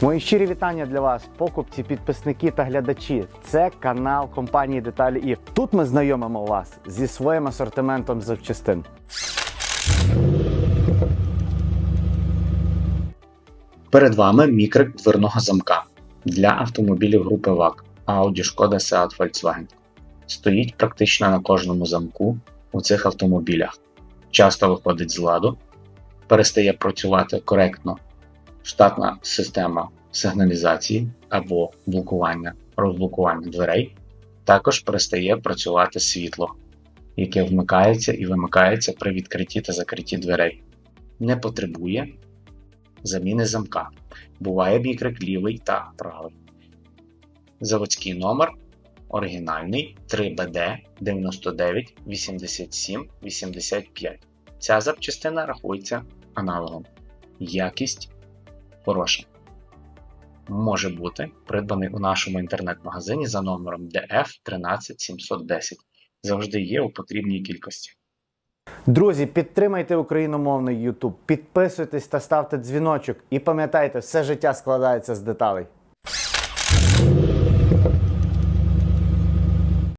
Мої щирі вітання для вас, покупці, підписники та глядачі. Це канал компанії Деталі ІФ. Тут ми знайомимо вас зі своїм асортиментом запчастин. Перед вами мікрик дверного замка для автомобілів групи ВАК Audi, Шкода, Seat, Volkswagen. Стоїть практично на кожному замку у цих автомобілях. Часто виходить з ладу, перестає працювати коректно штатна система сигналізації або блокування, розблокування дверей. Також перестає працювати світло, яке вмикається і вимикається при відкритті та закритті дверей. Не потребує заміни замка. Буває бікрик лівий та правий. Заводський номер оригінальний 3BD 99 87 85. Ця запчастина рахується аналогом. Якість хороша. Може бути придбаний у нашому інтернет-магазині за номером DF 13710. Завжди є у потрібній кількості. Друзі, підтримайте україномовний YouTube, підписуйтесь та ставте дзвіночок. І пам'ятайте, все життя складається з деталей.